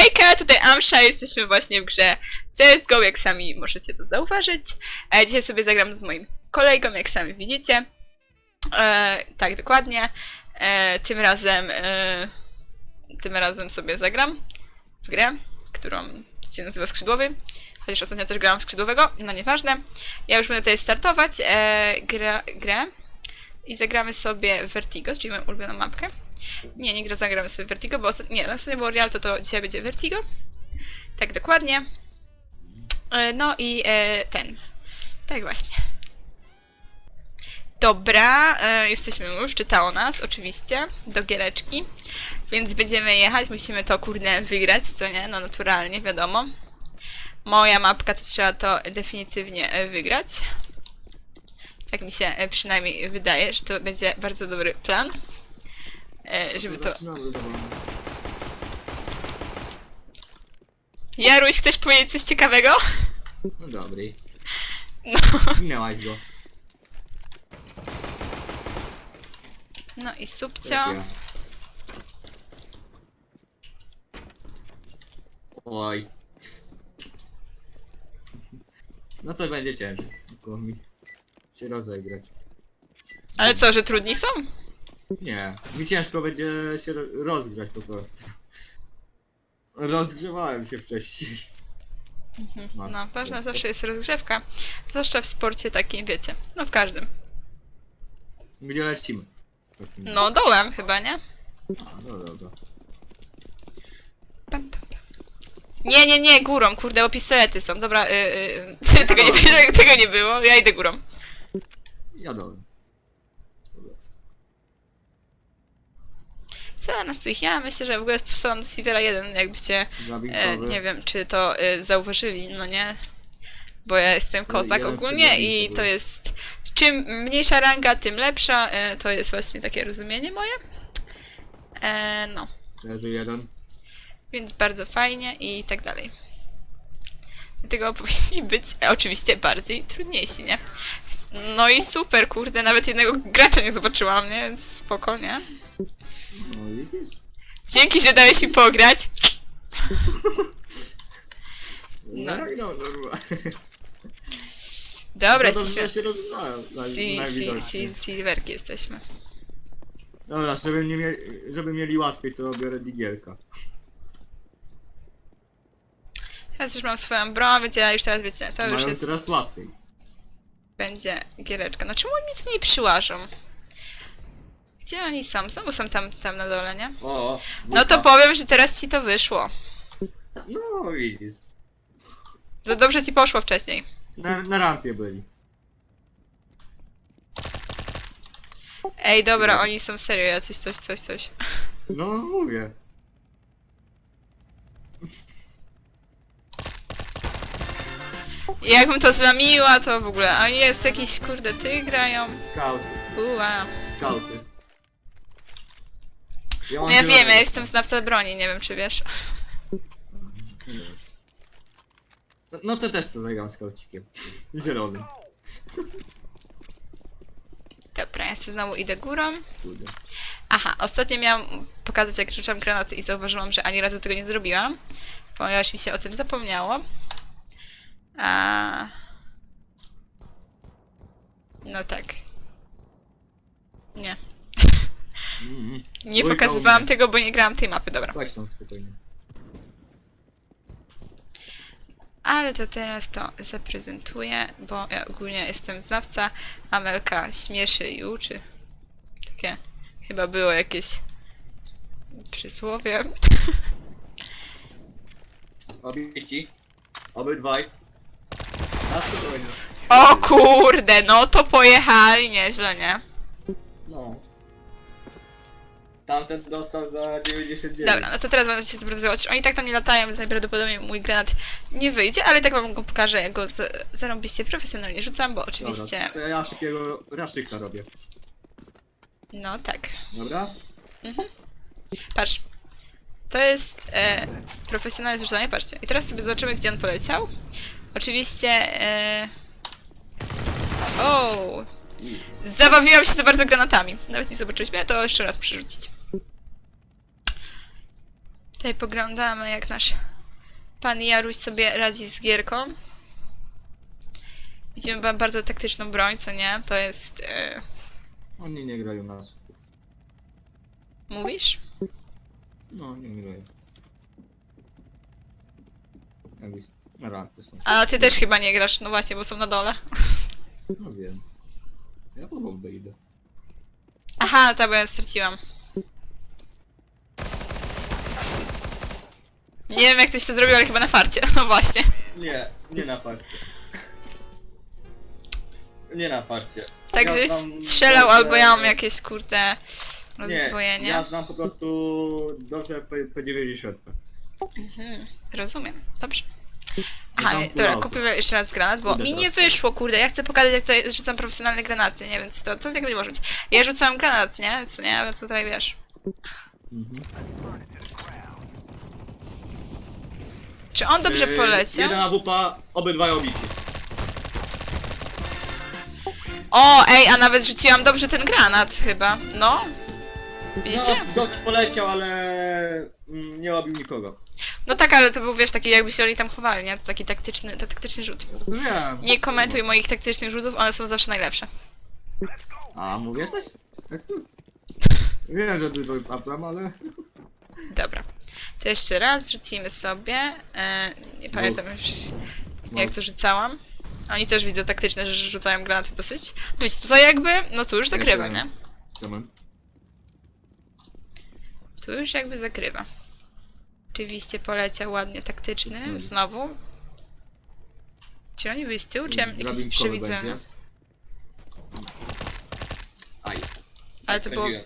Hejka, tutaj Amsha, jesteśmy właśnie w grze CSGO, jak sami możecie to zauważyć. E, dzisiaj sobie zagram z moim kolegą, jak sami widzicie. E, tak, dokładnie. E, tym razem e, tym razem sobie zagram w grę, którą się nazywa Skrzydłowy. Chociaż ostatnio też grałam Skrzydłowego, no nieważne. Ja już będę tutaj startować e, grę i zagramy sobie Vertigo, czyli moją ulubioną mapkę. Nie, nie gra zagramy sobie Vertigo, bo ostat... nie, no ostatnio było Real, to, to dzisiaj będzie Vertigo. Tak, dokładnie. E, No i e, ten. Tak właśnie. Dobra, e, jesteśmy już, czytało nas, oczywiście, do giereczki. Więc będziemy jechać, musimy to kurde wygrać, co nie? No naturalnie, wiadomo. Moja mapka to trzeba to definitywnie e, wygrać. Tak mi się e, przynajmniej wydaje, że to będzie bardzo dobry plan. E, Żeby to. Jaruś, chcesz powiedzieć coś ciekawego? No dobry. No. Minęłaś go. No i subcio. Oj. No to będzie ciężko mi się rozegrać. Ale co, że trudni są? Nie, mi ciężko będzie się ro- rozgrać po prostu. Rozgrzewałem się wcześniej. Masz. No, ważna zawsze jest rozgrzewka. Zwłaszcza w sporcie takim, wiecie. No w każdym. Gdzie lecimy? No dołem chyba, nie? A, no dobra. Pam, pam, pam. Nie, nie, nie, górą, kurde, bo pistolety są. Dobra, y, y, tego, nie, tego nie było, ja idę górą. Jadę. Po prostu. Zaraz ich ja myślę, że w ogóle posłałam do Silvera 1, jakbyście, e, nie wiem, czy to e, zauważyli, no nie? Bo ja jestem kozak jeden ogólnie i to sobie. jest, czym mniejsza ranga, tym lepsza, e, to jest właśnie takie rozumienie moje. E, no, Leży jeden. więc bardzo fajnie i tak dalej. Dlatego powinni być oczywiście bardziej trudniejsi, nie? No i super, kurde, nawet jednego gracza nie zobaczyłam, nie? Więc spoko, nie? No widzisz? Dzięki, że dałeś mi pograć. No. No, no, normalnie. Dobra, No to jesteśmy. się rozmawiają, naj- Si, si, najwidoczniej. si, silverki jesteśmy. Dobra, żeby, nie mieli, żeby mieli łatwiej, to biorę digielka. Teraz już mam swoją broń, więc ja już teraz wiecie, to już Mają jest. teraz łatwiej. Będzie giereczka. No czemu oni tu nie przyłażą? Gdzie oni są? Znowu są tam, tam na dole, nie? O, No to powiem, że teraz ci to wyszło. No widzisz. Za dobrze ci poszło wcześniej. Na, na rampie byli. Ej, dobra, oni są serio, jacyś coś, coś, coś. No mówię. Jakbym to zlamiła, to w ogóle. A jest jakiś, kurde, ty grają. Skauty. Uła. Skauty. Ja, No ja wiem, ja jestem znawca broni, nie wiem czy wiesz. No, no to też co zagram skaucikiem. Zielonym. Dobra, ja sobie znowu idę górą. Kurde. Aha, ostatnio miałam pokazać, jak rzucam granaty i zauważyłam, że ani razu tego nie zrobiłam, ponieważ mi się o tym zapomniało. A... No tak. Nie. Mm, Nie pokazywałam tego, bo nie grałam tej mapy, dobra. Chodź tam spokojnie. Ale to teraz to zaprezentuję, bo ja ogólnie jestem znawca. Amelka śmieszy i uczy. Takie chyba było jakieś przysłowie. Obici. Obydwaj. O kurde, no to pojechali nieźle, nie? No. Tamten dostał za 99. Dobra, no to teraz będę się zwrócić. Oni tak tam nie latają, więc najprawdopodobniej mój granat nie wyjdzie, ale tak wam go pokażę, jak go z- zarąbiście profesjonalnie rzucam, bo oczywiście, Dobra, to ja szybkiego raszyka robię. no tak. Dobra? Patrz. To jest e, profesjonalne zrzucanie, patrzcie. I teraz sobie zobaczymy, gdzie on poleciał. Oczywiście... E... O! Zabawiłam się za bardzo granatami. Nawet nie zobaczyliśmy, to jeszcze raz przerzucić. Tutaj poglądamy, jak nasz pan Jaruś sobie radzi z gierką. Widzimy ba- bardzo taktyczną broń, co nie? To jest... e, Oni nie grają na nas. mówisz? No, nie grają. Jakbyś na rampy są. A ty też chyba nie grasz, no właśnie, bo są na dole. No wiem. Ja po bombę idę. Aha, to bo ja straciłam. Nie wiem jak ktoś to zrobił, ale chyba na farcie. No właśnie. Nie, nie na farcie. Nie na farcie. Także znam strzelał dobrze- albo ja mam jakieś kurde Nie, rozdwojenie. ja znam po prostu dobrze po, po 90. Mhm, rozumiem. Dobrze. Aha, nie, dobra, kupię jeszcze raz granat, bo mi nie teraz. wyszło, kurde. Ja chcę pokazać, jak tutaj rzucam profesjonalne granaty, nie? Więc to, to tak nie może być. Ja rzucam granat, nie? Co nie? Ale tutaj wiesz. Mhm. Czy on dobrze Yy, poleciał? Jeden AWP, obydwaj obici. O, ej, a nawet rzuciłam dobrze ten granat chyba. No. Widzicie? No, dobrze poleciał, ale mm, nie obił nikogo. No tak, ale to był, wiesz, taki jakby się oni tam chowali, nie? To taki taktyczny, to taktyczny rzut. Wiem. Nie komentuj moich taktycznych rzutów, one są zawsze najlepsze. A, mówię coś? Tak tu. Wiem, że dużo problem, ale... Dobra. To jeszcze raz rzucimy sobie. E, nie pamiętam już jak to rzucałam. Oni też widzę taktyczne, że rzucają granaty dosyć. No wiecie, tutaj jakby, no tu już zakrywa, nie? Co mam? Tu już jakby zakrywa. Oczywiście poleciał ładnie taktyczny, Mhm. znowu. Czy oni byli z tyłu, czy ja jakieś Drabinkowy przewidzenie? będzie. Aj. Ale to było... Sądziłem.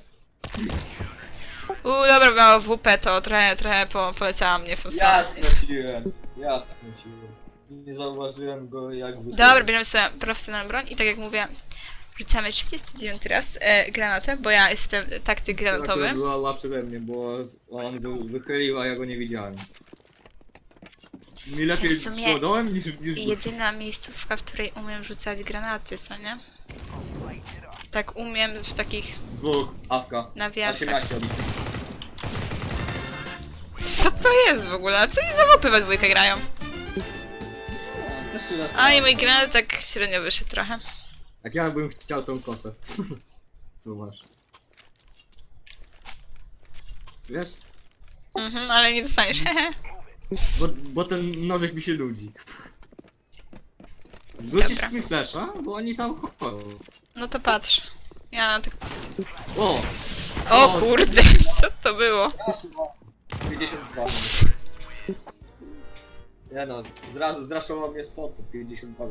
Uuu, dobra, miało WP, to trochę, trochę po, poleciała mnie w tą stronę. Ja straciłem. Ja straciłem. Nie zauważyłem go jak Dobra, bierzemy sobie profesjonalną broń i tak jak mówię, rzucamy 39 raz e, granatem, bo ja jestem taktyk granatowy. Akurat była była przeze mnie, bo on wy- wychylił, a ja go nie widziałem. Mi lepiej W sumie niż, niż Jedyna miejscówka, w której umiem rzucać granaty, co nie? Tak umiem w takich dwóch, awka. nawiasach. 18 obity. Co to jest w ogóle? A co oni za wopy we dwójkę grają? Też się A i mój granat tak średnio wyszedł trochę. Jak ja bym chciał tą kosę. Co masz? Wiesz? Mhm, ale nie dostaniesz. hehe. Bo, bo ten nożek mi się nudzi. Rzucisz Dobra. mi flesza? Bo oni tam chodzą. No to patrz. Ja tak... O! O O, kurde, co to było? 52. Nie no, zra zraszował mnie spod 52.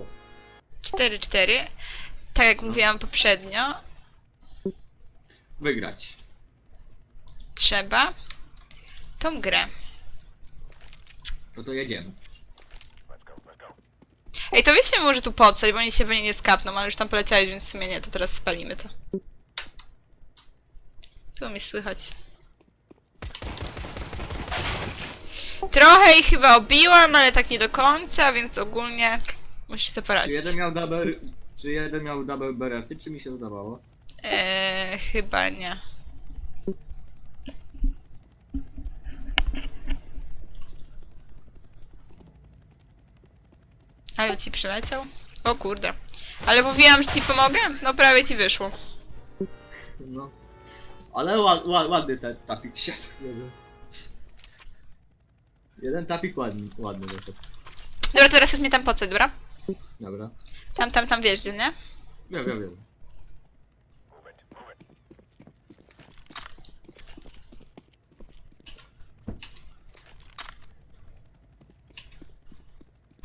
4-4. Tak jak mówiłam poprzednio, Wygrać. trzeba tą grę. No to jedziemy. Ej, to wiecie może tu pocać, bo oni się pewnie nie skapną, ale już tam poleciałeś, więc w sumie nie, to teraz spalimy to. Było mi słychać. Trochę ich chyba obiłam, ale tak nie do końca, więc ogólnie musisz sobie Czy poradzić. jeden miał double... Czy jeden miał double berety, czy mi się zdawało? Eee, chyba nie. Ale ci przyleciał? O kurde. Ale mówiłam, że ci pomogę? No prawie ci wyszło. No. Ale ład, ład, ładny ten tapik siadł. Jeden. Jeden tapik ładny, ładny wyszedł. Dobra, teraz już mnie tam pocę, dobra? Dobra. Tam, tam, tam wiesz, gdzie, nie? Wiem, wiem, wiem.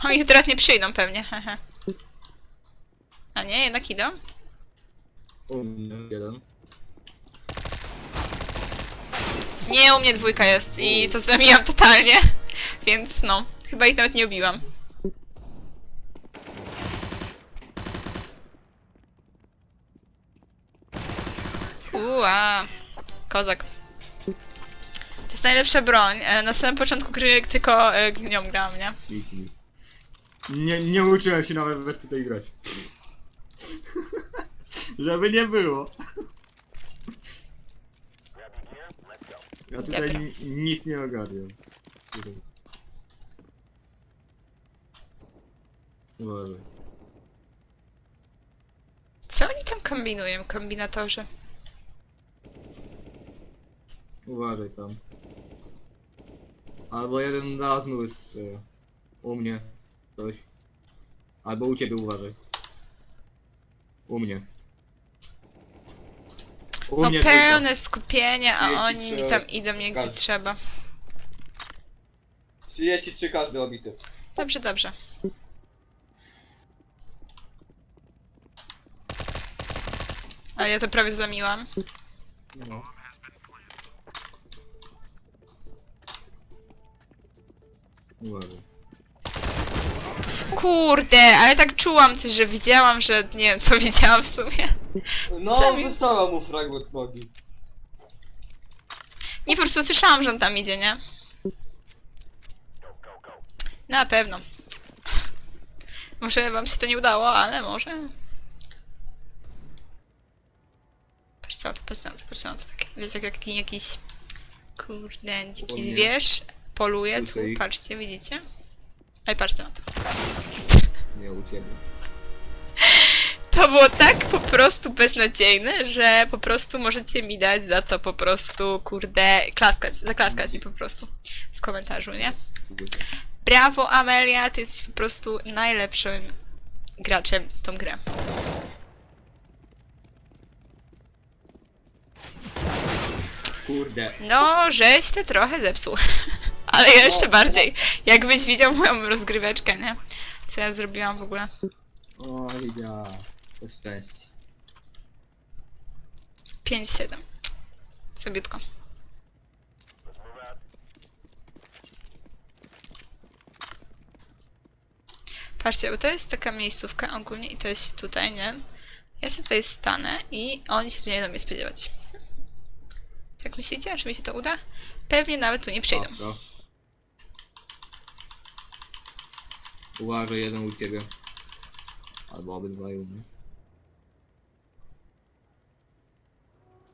Oni tu teraz nie przyjdą pewnie, hehe. A nie, jednak idą? U mnie jeden. Nie, u mnie dwójka jest i to zamiłam totalnie. Więc no, chyba ich nawet nie obiłam. Uła, kozak. To jest najlepsza broń. E, Na samym początku gry tylko e, nią grałam, nie? Easy. Nie, nie uczyłem się nawet tutaj grać. Żeby nie było. Ja tutaj Dobra. ni- nic nie ogarniam. Uważaj. Co oni tam kombinują, kombinatorzy? Uważaj tam. Albo jeden raz jest e, u mnie. Coś. Albo u ciebie uważaj. U mnie. U No mnie pełne skupienie, a oni mi tam idą nie gdzie Każdy. trzeba. 33 każdy obity. Dobrze, dobrze. A ja to prawie zlamiłam. tylko. No. Uważaj. Kurde, ale tak czułam coś, że widziałam, że nie wiem co widziałam w sumie. No, Sami. wysłała mu fragment nogi. Nie, po prostu słyszałam, że on tam idzie, nie? Na pewno. Może wam się to nie udało, ale może. Patrz co to, patrz co to, patrz co to takie. Wiecie, jak taki jakiś kurde, dziki zwierz poluje tu, patrzcie, widzicie? Ej, patrzcie na to. Nie u ciebie. To było tak po prostu beznadziejne, że po prostu możecie mi dać za to po prostu, kurde, klaskać, zaklaskać mi po prostu w komentarzu, nie? Brawo Amelia, ty jesteś po prostu najlepszym graczem w tą grę. Kurde. No, żeś to trochę zepsuł. Ale jeszcze bardziej. Jakbyś widział moją rozgryweczkę, nie? Co ja zrobiłam w ogóle. O, Lidia. To szczęście. 5-7. Sobiutko. Patrzcie, bo to jest taka miejscówka ogólnie i to jest tutaj, nie? Ja sobie tutaj stanę i oni się tu nie będą mnie spodziewać. Tak myślicie, czy mi się to uda? Pewnie nawet tu nie przyjdą. Uważaj, jeden u ciebie. Albo obydwaj u mnie.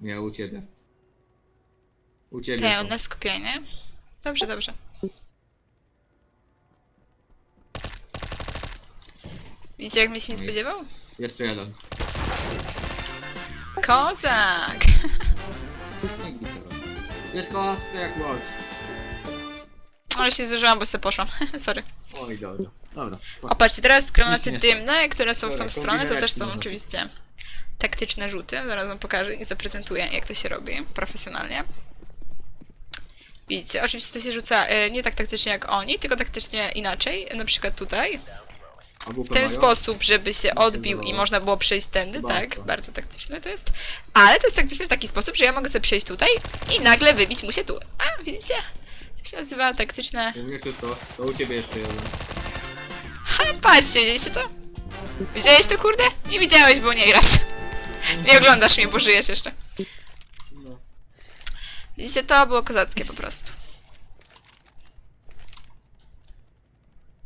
Nie, u ciebie. U ciebie. są. Pełne skupienie. Dobrze, dobrze. Widzicie, jak mnie się nie Nie. spodziewał? Jeszcze jeden. Kozak! No. Jest laska jak łódź. Ale się zużyłam, bo sobie poszłam. Sorry. Oj, dobra. Dobra. O, patrzcie, teraz granaty Nic nie stało. dymne, które są w tą stronę, to też są oczywiście taktyczne rzuty. Zaraz wam pokażę i zaprezentuję, jak to się robi profesjonalnie. Widzicie, oczywiście to się rzuca e, nie tak taktycznie jak oni, tylko taktycznie inaczej. Na przykład tutaj. W ten sposób, żeby się odbił i można było przejść tędy, tak? Bardzo taktyczne to jest. Ale to jest taktyczne w taki sposób, że ja mogę sobie przejść tutaj i nagle wybić mu się tu. A, widzicie? To się nazywa taktyczne... U mnie czysto. To u ciebie jeszcze jeden. Ha, patrzcie, widzieliście to? Widziałeś to, kurde? Nie widziałeś, bo nie grasz. Nie oglądasz mnie, bo żyjesz jeszcze. Widzicie, to było kozackie po prostu.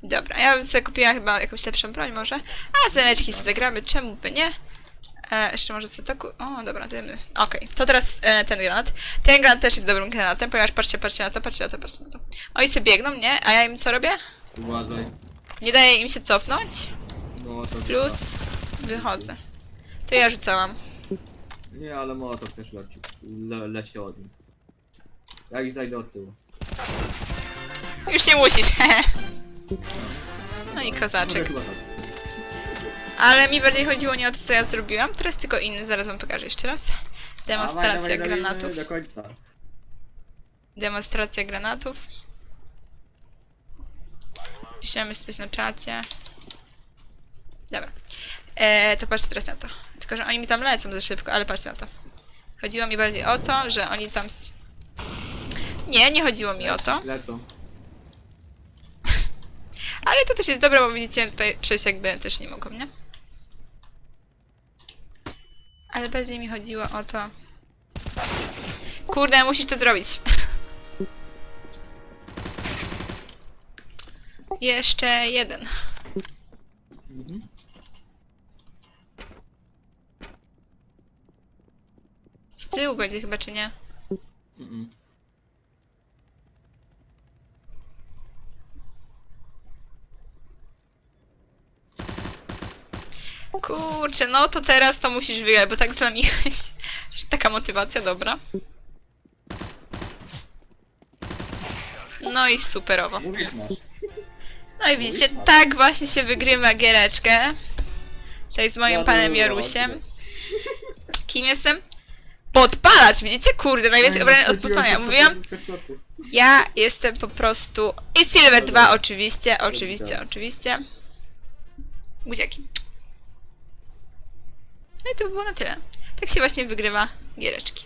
Dobra, ja bym sobie kupiła chyba jakąś lepszą broń może. A zeleczki sobie zagramy, czemu by nie? E, jeszcze może sobie to ku... O, dobra, dymy. Okej, to teraz e, ten granat. Ten granat też jest dobrym granatem, ponieważ patrzcie, patrzcie na to, patrzcie na to, patrzcie na to. Oni sobie biegną, nie? A ja im co robię? Uważaj. Nie daję im się cofnąć. No to Plus wychodzę. To ja rzucałam. Nie, ale motor też leci. Le, leci od nich. Ja ich zajdę od tyłu. Już nie musisz. No i kozaczek. Chyba tak. Ale mi bardziej chodziło nie o to, co ja zrobiłam. Teraz tylko inny, zaraz wam pokażę jeszcze raz. Demonstracja Dawaj, dawaj, granatów. Do końca. Demonstracja granatów. Piszemy coś na czacie. Dobra. E, to patrzcie teraz na to. Tylko, że oni mi tam lecą za szybko, ale patrzcie na to. Chodziło mi bardziej o to, że oni tam... s- Nie, nie chodziło mi o to. Lecą. Ale to też jest dobre, bo widzicie, tutaj przejść jakby też nie mogą, nie? Ale bardziej mi chodziło o to... Kurde, musisz to zrobić. Jeszcze jeden. Z tyłu będzie chyba, czy nie? Kurczę, no to teraz to musisz wygrać, bo tak zlamiłeś. Taka motywacja, dobra. No i superowo. Mówisz. No i widzicie, tak właśnie się wygrywa giereczkę. Tutaj z moim panem Jarusiem. Kim jestem? Podpalacz, widzicie? Kurde, najwięcej obrażeń od podpalania. Mówiłam, ja jestem po prostu... I Silver 2 oczywiście, oczywiście, oczywiście. Buziaki. No i to by było na tyle. Tak się właśnie wygrywa giereczki.